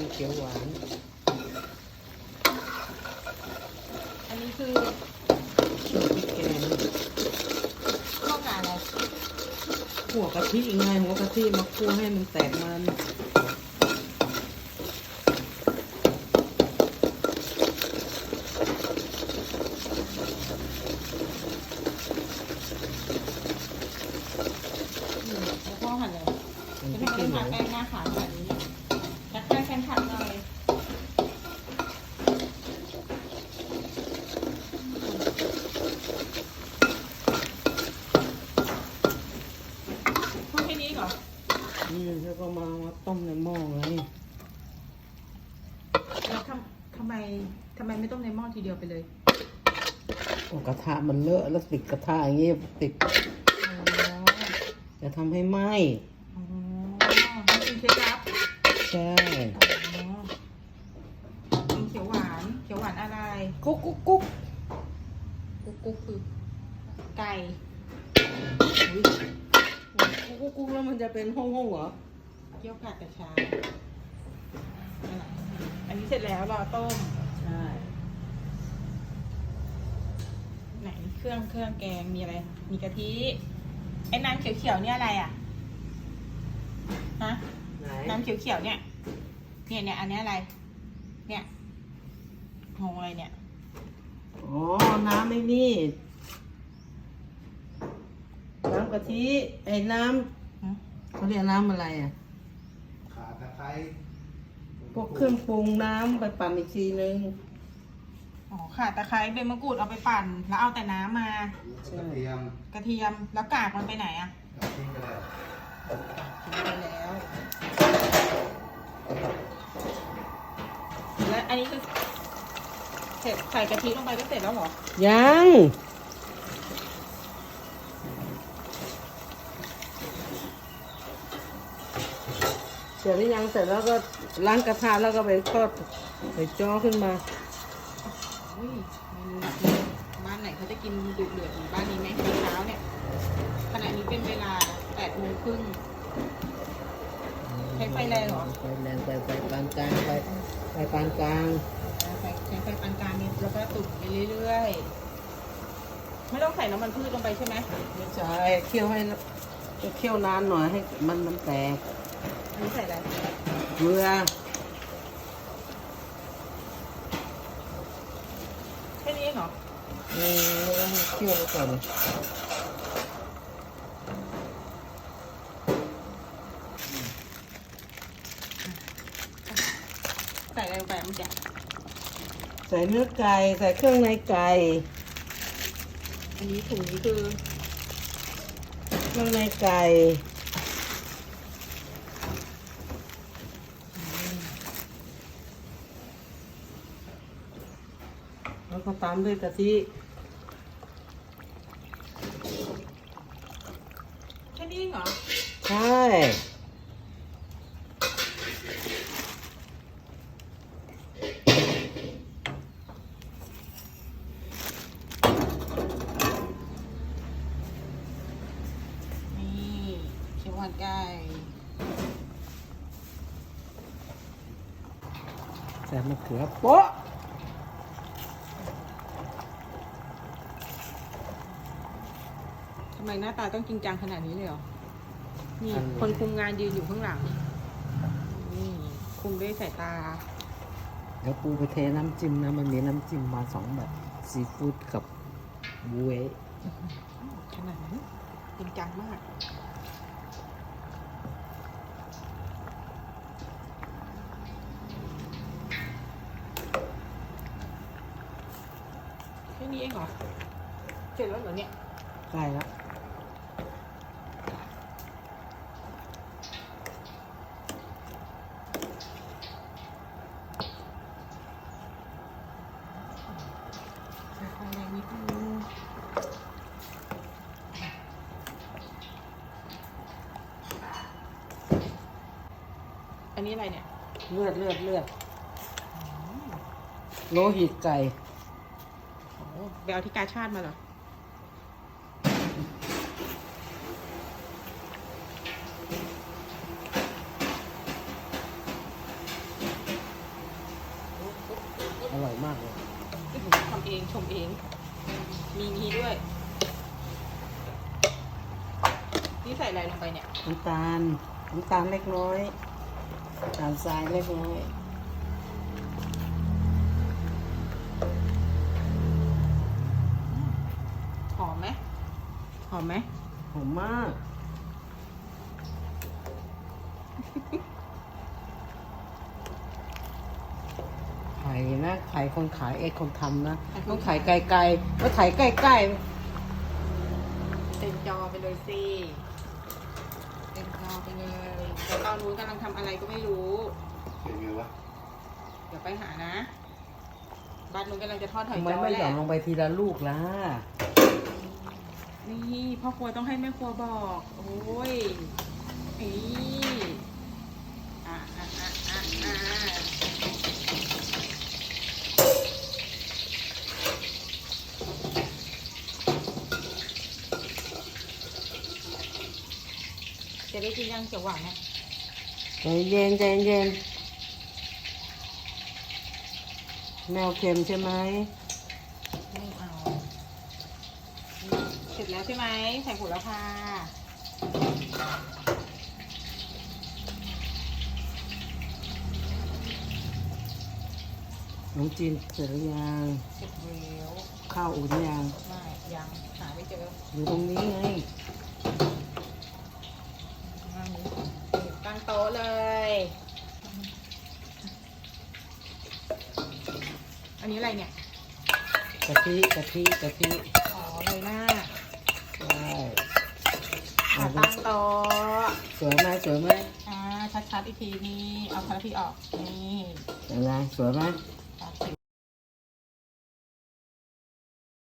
งเขียวหวาน อันนี้คือพริกแกงข้าวกาอะไรหัวกะทิไงหัวกะทิมาคั่วให้มันแตกมัน อืมแล้วก็หั่นเลยมันจะพริกทำขี้ให้หผันูกแป้งหน้าขาวแบบนี้จัดให้แฟนคลับหน่อยพูดแค่นี้เหรอ อืมแล้วก็มามาต้มในหม้อไงแล้วทำทำไมทำไมไม่ต้มในหม้อทีเดียวไปเลยโอ้กระทะมันเลอะแล้วติดกระทะอย่างเงี้ยติดอ๋อจะทำให้ไหม้อ๋อนี่เป็นเคล็ดลับใช่อ๋อเป็นเขียวหวาน เขียวหวานอะไร กุ๊กกุ๊กกุ๊กกุ๊กกุ๊กคือไก่อุ๊ย กุ๊กกุ๊กกุ๊กแล้วมันจะเป็นห้องห้องๆเหรอ เกี๊ยวผัดกระชายอะไรอันนี้เสร็จแล้วรอต้ม ใช่ ไหนเครื่องเครื่องแกงมีอะไร มีกะทิ ไอ้น้ำเขียวๆเนี่ยอะไรอะ ฮะ ไหนน้ำเขียวๆเนี่ย เนี่ยเนี่ยอันเนี้ยอะไร เนี่ยงงอะไรเนี่ย อ๋อ น้ำไม่นี่น้ำ กะทิไอ้น้หืมำเขาเรียกน้ำอะไรอะขาตะไคร้พวกเครื่องปรุงน้ำไปปั่นอีกทีนึงอ๋อค่ะตะไคร้ใบมะกรูดเอาไปปั่น แล้วเอาแต่น้ำมา กระเทียมกระเทียมแล้วกากมันไปไหนอะกับทิ้งไปเลยทิ้งไปแล้ว แล้วอันนี้คือเสร็จใส่กะทิลงไปก็เสร็จแล้วเหรอ ยัง เสร็จหรือยังเสร็จแล้วก็ล้างกระทะแล้วก็ไปทอดไปจ้อขึ้นมาอุ้ยเมนูหนักเลยบ้านไหนเขาจะกินดุเดือดเหมือนบ้านนี้ไหมตอนเช้าเนี่ยขณะนี้เป็นเวลาแปดโมงครึ่งใช้ไฟแรงเหรอ ไฟแรงไปไฟปานกลางไปไฟปานกลางใส่ใช้ไฟปานกลางนี่แล้วก็ตุ๋นไปเรื่อยๆ ไม่ต้องใส่น้ำมันพืชลงไปใช่ไหมไม่ใช่เคี่ยวให้เคี่ยวนานหน่อยให้มันมันแตกอั นนี้ใส่อะไรเกลือแค่นี้เองเหรอเออแล้วให้เคี่ยวไปก่อนใส่อะไรลงไปเมื่อกี้ใส่เนื้อไก่ใส่เครื่องในไก่อันนี้ถุงนี้คือเครื่องในไก่ แล้วก็ตามด้วยกะทิแค่นี้เองเหรอ ใช่นี่เขียวหวานไก่ใส่มะเขือโป๊ะำไมหน้าตาต้องจริงจังขนาดนี้เลยเหรอ นี่คนคุมงานยืนอยู่ข้างหลัง นี่คุมด้วยสายตา เดี๋ยวปูไปเทน้ำจิ้มนะ มันมีน้ำจิ้มมาสองแบบซีฟู้ดกับบูเวขนาดนั้นจริงจังมาก แค่นี้เองเหรอ เสร็จแล้วเหรอเนี่ย ใกล้แล้ว นนี้อะไรเนี่ย เลือดเลือดเลือดโลหิตไก่โอ้โหไเอาที่กาชาติมาเหรอ อร่อยมากเลย ทำเองชมเอง มีนีด้วย นี่ใส่อะไรลงไปเนี่ย น้ำตาล น้ำตาลเล็กน้อย ตาลทรายเล็กน้อยหอมไหมหอมไหมหอมมากไข่นะไข่คนขายเอ็กคนทำนะ ต้องขายไกลๆก็ขายใกล้เต็มจอไปเลยสิเต็มจอ ไปเลยแต่ตอนนู้นกำลังทำอะไรก็ไม่รู้ เป็นไงวะเดี๋ยวไปหานะบ้านนู้นกำลังจะทอดๆหอยทำไมจ้อไม่แหหย่อละนลงไปทีละลูกล่ะนี่พ่อครัวต้องให้แม่ครัวบอก โอ้ยนี่อะอะอะอะอะจะ ได้กินยังเขียวหวานเนี่ยใจเย็นใจเย็นแมวเค็มใช่ไหมไม่เอาเสร็จแล้วใช่ไหมใส่ผงแล้วค่ะน้องจีนเสร็จหรือยังเสร็จแล้วข้าวอุ่นยังไม่ยังหาไม่เจออยู่ตรงนี้ไง อันนี้ตั้งโต๊ะเลย อันนี้อะไรเนี่ยกะทิกะทิกะทิอ๋อเลยหน้าใช่อะเอาตั้งโต๊ะสวยไหมสวยไหมอ่าชัดๆอีกทีนี่เอาคาราพีออกนี่ยังไงสวยไหมส